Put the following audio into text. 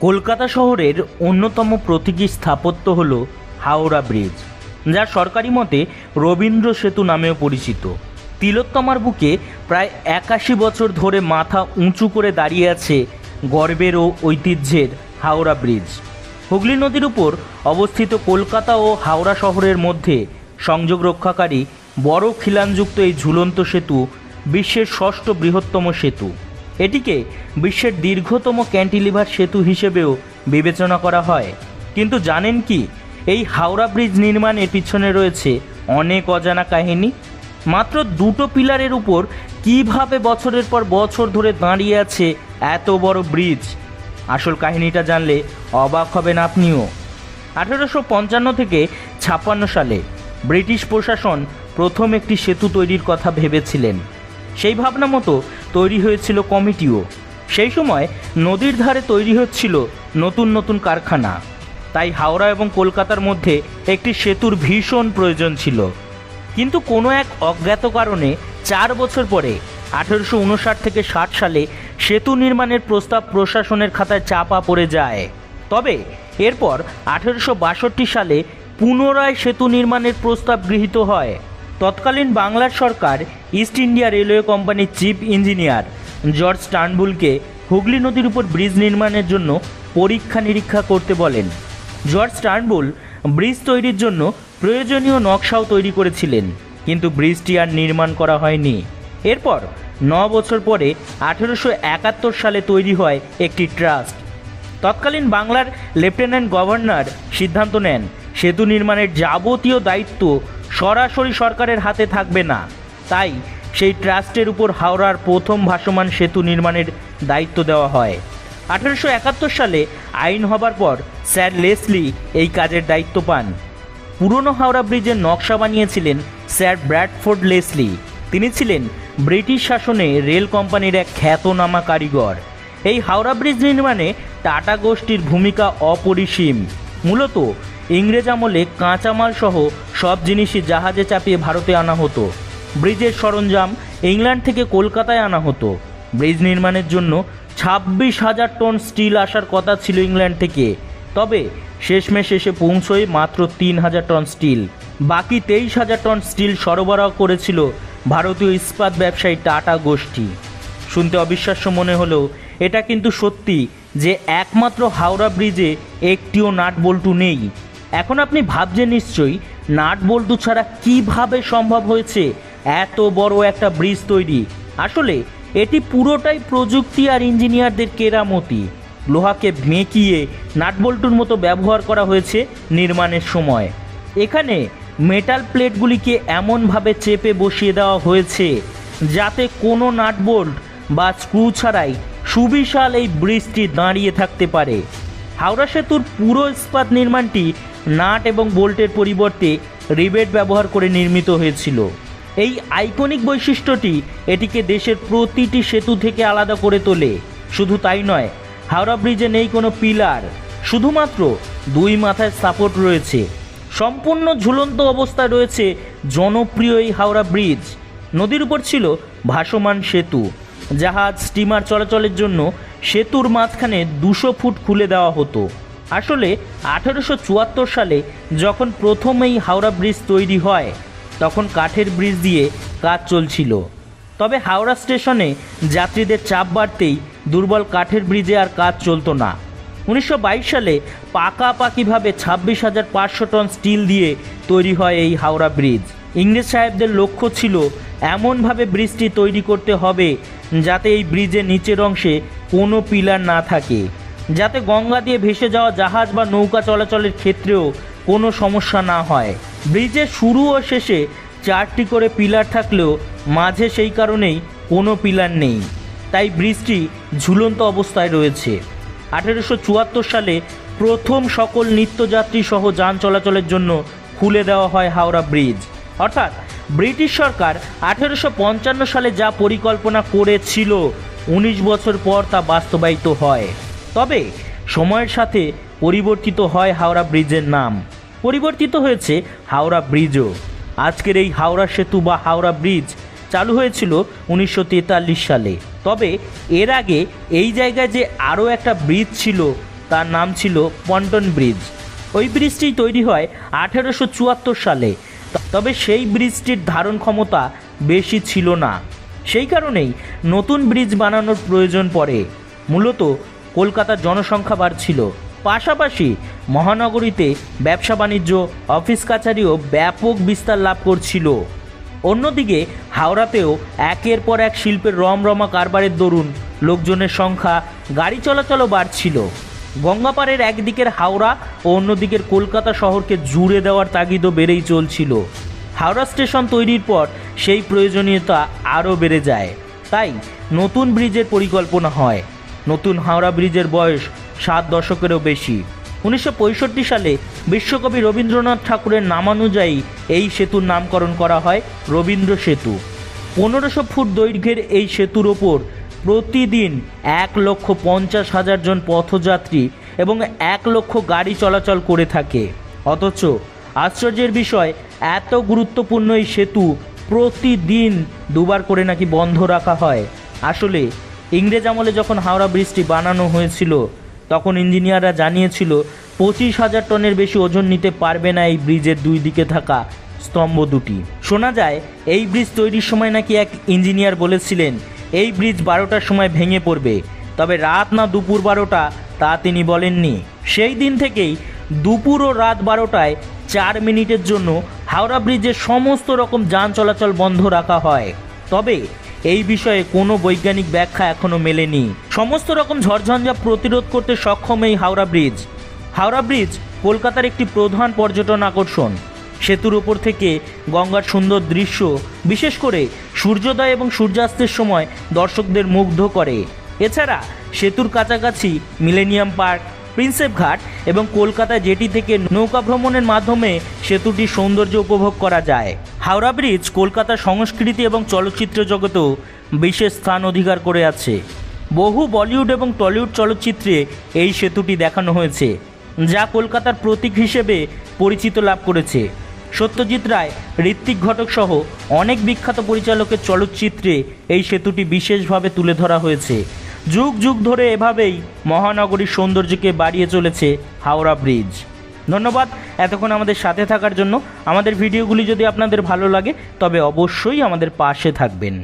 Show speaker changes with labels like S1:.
S1: কলকাতা শহরের অন্যতম প্রতীকী স্থাপত্য হল হাওড়া ব্রিজ, যা সরকারি মতে রবীন্দ্র সেতু নামেও পরিচিত। তিলোত্তমার বুকে প্রায় একাশি বছর ধরে মাথা উঁচু করে দাঁড়িয়ে আছে গর্বের ও ঐতিহ্যের হাওড়া ব্রিজ। হুগলি নদীর উপর অবস্থিত কলকাতা ও হাওড়া শহরের মধ্যে সংযোগ রক্ষাকারী বড় খিলানযুক্ত এই ঝুলন্ত সেতু বিশ্বের ষষ্ঠ বৃহত্তম সেতু। এটিকে বিশ্বের দীর্ঘতম ক্যান্টিলিভার সেতু হিসেবেও বিবেচনা করা হয়। কিন্তু জানেন কি, এই হাওড়া ব্রিজ নির্মাণের পিছনে রয়েছে অনেক অজানা কাহিনী। মাত্র দুটো পিলারের উপর কীভাবে বছরের পর বছর ধরে দাঁড়িয়ে আছে এত বড় ব্রিজ? আসল কাহিনীটা জানলে অবাক হবেন আপনিও। আঠেরোশো পঞ্চান্ন থেকে ছাপ্পান্ন সালে ব্রিটিশ প্রশাসন প্রথম একটি সেতু তৈরির কথা ভেবেছিলেন। সেই ভাবনা মতো তৈরি হয়েছিল কমিটিও। সেই সময় নদীর ধারে তৈরি হচ্ছিল নতুন নতুন কারখানা। তাই হাওড়া এবং কলকাতার মধ্যে একটি সেতুর ভীষণ প্রয়োজন ছিল। কিন্তু কোনো এক অজ্ঞাত কারণে চার বছর পরে, আঠেরোশো উনষাট থেকে ষাট সালে সেতু নির্মাণের প্রস্তাব প্রশাসনের খাতায় চাপা পড়ে যায়। তবে এরপর আঠেরোশো বাষট্টি সালে পুনরায় সেতু নির্মাণের প্রস্তাব গৃহীত হয়। তৎকালীন বাংলার সরকার ইস্ট ইন্ডিয়া রেলওয়ে কোম্পানির চিফ ইঞ্জিনিয়ার জর্জ টার্নবুলকে হুগলি নদীর উপর ব্রিজ নির্মাণের জন্য পরীক্ষা নিরীক্ষা করতে বলেন। জর্জ টার্নবুল ব্রিজ তৈরির জন্য প্রয়োজনীয় নকশাও তৈরি করেছিলেন, কিন্তু ব্রিজটি আর নির্মাণ করা হয়নি। এরপর ন বছর পরে আঠেরোশো একাত্তর সালে তৈরি হয় একটি ট্রাস্ট। তৎকালীন বাংলার লেফটেন্যান্ট গভর্নর সিদ্ধান্ত নেন, সেতু নির্মাণের যাবতীয় দায়িত্ব সরাসরি সরকারের হাতে থাকবে না। তাই সেই ট্রাস্টের উপর হাওড়ার প্রথম ভাসমান সেতু নির্মাণের দায়িত্ব দেওয়া হয়। আঠেরোশো একাত্তর সালে আইন হবার পর স্যার লেসলি এই কাজের দায়িত্ব পান। পুরনো হাওড়া ব্রিজের নকশা বানিয়েছিলেন স্যার ব্র্যাডফোর্ড লেসলি। তিনি ছিলেন ব্রিটিশ শাসনে রেল কোম্পানির এক খ্যাতনামা কারিগর। এই হাওড়া ব্রিজ নির্মাণে টাটা গোষ্ঠীর ভূমিকা অপরিসীম। মূলত ইংরেজ আমলে কাঁচামাল সহ সব জিনিসই জাহাজে চাপিয়ে ভারতে আনা হতো। ব্রিজের সরঞ্জাম ইংল্যান্ড থেকে কলকাতায় আনা হতো। ব্রিজ নির্মাণের জন্য ছাব্বিশ হাজার টন স্টিল আসার কথা ছিল ইংল্যান্ড থেকে। তবে শেষমেশ এসে পৌঁছয় মাত্র তিন হাজার টন স্টিল। বাকি তেইশ হাজার টন স্টিল সরবরাহ করেছিল ভারতীয় ইস্পাত ব্যবসায়ী টাটা গোষ্ঠী। শুনতে অবিশ্বাস্য মনে হলেও এটা কিন্তু সত্যি যে একমাত্র হাওড়া ব্রিজে একটিও নাট বল্টু নেই। এখন আপনি ভাবছেন নিশ্চয়ই নাট বল্টু ছাড়া কীভাবে সম্ভব হয়েছে এত বড় একটা ব্রিজ তৈরি? আসলে এটি পুরোটাই প্রযুক্তি আর ইঞ্জিনিয়ারদের কেরামতি। লোহাকে মেকিয়ে নাটবল্টুর মতো ব্যবহার করা হয়েছে নির্মাণের সময়। এখানে মেটাল প্লেটগুলিকে এমনভাবে চেপে বসিয়ে দেওয়া হয়েছে যাতে কোনো নাটবোল্ট বা স্ক্রু ছাড়াই সুবিশাল এই ব্রিজটি দাঁড়িয়ে থাকতে পারে। হাওড়া সেতুর পুরো ইস্পাত নির্মাণটি নাট এবং বোল্টের পরিবর্তে রিবেট ব্যবহার করে নির্মিত হয়েছিল। এই আইকনিক বৈশিষ্ট্যটি এটিকে দেশের প্রতিটি সেতু থেকে আলাদা করে তোলে। শুধু তাই নয়, হাওড়া ব্রিজে নেই কোনো পিলার, শুধুমাত্র দুই মাথায় সাপোর্ট রয়েছে। সম্পূর্ণ ঝুলন্ত অবস্থায় রয়েছে জনপ্রিয় এই হাওড়া ব্রিজ। নদীর উপর ছিল ভাসমান সেতু। জাহাজ স্টিমার চলাচলের জন্য সেতুর মাঝখানে দুশো ফুট খুলে দেওয়া হতো। আসলে আঠেরোশো চুয়াত্তর সালে যখন প্রথম এই হাওড়া ব্রিজ তৈরি হয়, তখন কাঠের ব্রিজ দিয়ে কাজ চলছিল। তবে হাওড়া স্টেশনে যাত্রীদের চাপ বাড়তেই দুর্বল কাঠের ব্রিজে আর কাজ চলতো না। উনিশশো বাইশ সালে পাকাপাকিভাবে ছাব্বিশ হাজার পাঁচশো টন স্টিল দিয়ে তৈরি হয় এই হাওড়া ব্রিজ। ইংরেজ সাহেবদের লক্ষ্য ছিল এমনভাবে ব্রিজটি তৈরি করতে হবে যাতে এই ব্রিজের নিচের অংশে কোনো পিলার না থাকে। যাতে গঙ্গা দিয়ে ভেসে যাওয়া জাহাজ বা নৌকা চলাচলের ক্ষেত্রেও কোনো সমস্যা না হয়। ব্রিজের শুরু ও শেষে চারটি করে পিলার থাকলেও মাঝে সেই কারণেই কোনো পিলার নেই। তাই ব্রিজটি ঝুলন্ত অবস্থায় রয়েছে। আঠেরোশো চুয়াত্তর সালে প্রথম সকল নিত্যযাত্রী সহ যান চলাচলের জন্য খুলে দেওয়া হয় হাওড়া ব্রিজ। অর্থাৎ ব্রিটিশ সরকার আঠেরোশো পঞ্চান্ন সালে যা পরিকল্পনা করেছিল, উনিশ বছর পর তা বাস্তবায়িত হয়। তবে সময়ের সাথে পরিবর্তিত হয় হাওড়া ব্রিজের নাম। পরিবর্তিত হয়েছে হাওড়া ব্রিজও। আজকের এই হাওড়া সেতু বা হাওড়া ব্রিজ চালু হয়েছিল উনিশশো তেতাল্লিশ সালে। তবে এর আগে এই জায়গায় যে আরও একটা ব্রিজ ছিল, তার নাম ছিল পন্টন ব্রিজ। ওই ব্রিজটি তৈরি হয় আঠেরোশো চুয়াত্তর সালে। তবে সেই ব্রিজটির ধারণ ক্ষমতা বেশি ছিল না। সেই কারণেই নতুন ব্রিজ বানানোর প্রয়োজন পড়ে। মূলত কলকাতার জনসংখ্যা বাড়ছিল। পাশাপাশি মহানগরীতে ব্যবসা বাণিজ্য, অফিস কাছারিও ব্যাপক বিস্তার লাভ করছিল। অন্যদিকে হাওড়াতেও একের পর এক শিল্পের রমরমা কারবারের দরুন লোকজনের সংখ্যা, গাড়ি চলাচলও বাড়ছিল। গঙ্গাপাড়ের একদিকের হাওড়া ও অন্যদিকের কলকাতা শহরকে জুড়ে দেওয়ার তাগিদও বেড়েই চলছিল। হাওড়া স্টেশন তৈরির পর সেই প্রয়োজনীয়তা আরও বেড়ে যায়। তাই নতুন ব্রিজের পরিকল্পনা হয়। নতুন হাওড়া ব্রিজের বয়স সাত দশকেরও বেশি। উনিশশো পঁয়ষট্টি সালে বিশ্বকবি রবীন্দ্রনাথ ঠাকুরের নামানুযায়ী এই সেতুর নামকরণ করা হয় রবীন্দ্র সেতু। পনেরোশো ফুট দৈর্ঘ্যের এই সেতুর ওপর প্রতিদিন এক লক্ষ পঞ্চাশ হাজার জন পথযাত্রী এবং এক লক্ষ গাড়ি চলাচল করে থাকে। অথচ আশ্চর্যের বিষয়, এত গুরুত্বপূর্ণ এই সেতু প্রতিদিন দুবার করে নাকি বন্ধ রাখা হয়। আসলে ইংরেজ আমলে যখন হাওড়া ব্রিজটি বানানো হয়েছিল, তখন ইঞ্জিনিয়াররা জানিয়েছিল, পঁচিশ হাজার টনের বেশি ওজন নিতে পারবে না এই ব্রিজের দুই দিকে থাকা স্তম্ভ দুটি। শোনা যায়, এই ব্রিজ তৈরির সময় নাকি এক ইঞ্জিনিয়ার বলেছিলেন এই ব্রিজ বারোটার সময় ভেঙে পড়বে। তবে রাত না দুপুর বারোটা তা তিনি বলেননি। সেই দিন থেকেই দুপুর ও রাত বারোটায় চার মিনিটের জন্য হাওড়া ব্রিজের সমস্ত রকম যান চলাচল বন্ধ রাখা হয়। তবে এই বিষয়ে কোনো বৈজ্ঞানিক ব্যাখ্যা এখনও মেলেনি। সমস্ত রকম ঝড়ঝঞ্ঝা প্রতিরোধ করতে সক্ষম এই হাওড়া ব্রিজ। হাওড়া ব্রিজ কলকাতার একটি প্রধান পর্যটন আকর্ষণ। সেতুর ওপর থেকে গঙ্গার সুন্দর দৃশ্য, বিশেষ করে সূর্যোদয় এবং সূর্যাস্তের সময় দর্শকদের মুগ্ধ করে। এছাড়া সেতুর কাছাকাছি মিলেনিয়াম পার্ক, প্রিন্সেপ ঘাট এবং কলকাতা জেটি থেকে নৌকা ভ্রমণের মাধ্যমে সেতুটির সৌন্দর্য উপভোগ করা যায়। হাওড়া ব্রিজ কলকাতার সংস্কৃতি এবং চলচ্চিত্র জগতেও বিশেষ স্থান অধিকার করে আছে। বহু বলিউড এবং টলিউড চলচ্চিত্রে এই সেতুটি দেখানো হয়েছে, যা কলকাতার প্রতীক হিসেবে পরিচিত লাভ করেছে। সত্যজিৎ রায় ঋত্বিক ঘটক সহ অনেক বিখ্যাত পরিচালকের চলচ্চিত্রে এই সেতুটি বিশেষভাবে তুলে ধরা হয়েছে। যুগ যুগ ধরে এভাবেই মহানগরীর সৌন্দর্যকে বাড়িয়ে চলেছে হাওড়া ব্রিজ। ধন্যবাদ এতক্ষণ আমাদের সাথে থাকার জন্য। আমাদের ভিডিওগুলি যদি আপনাদের ভালো লাগে, তবে অবশ্যই আমাদের পাশে থাকবেন।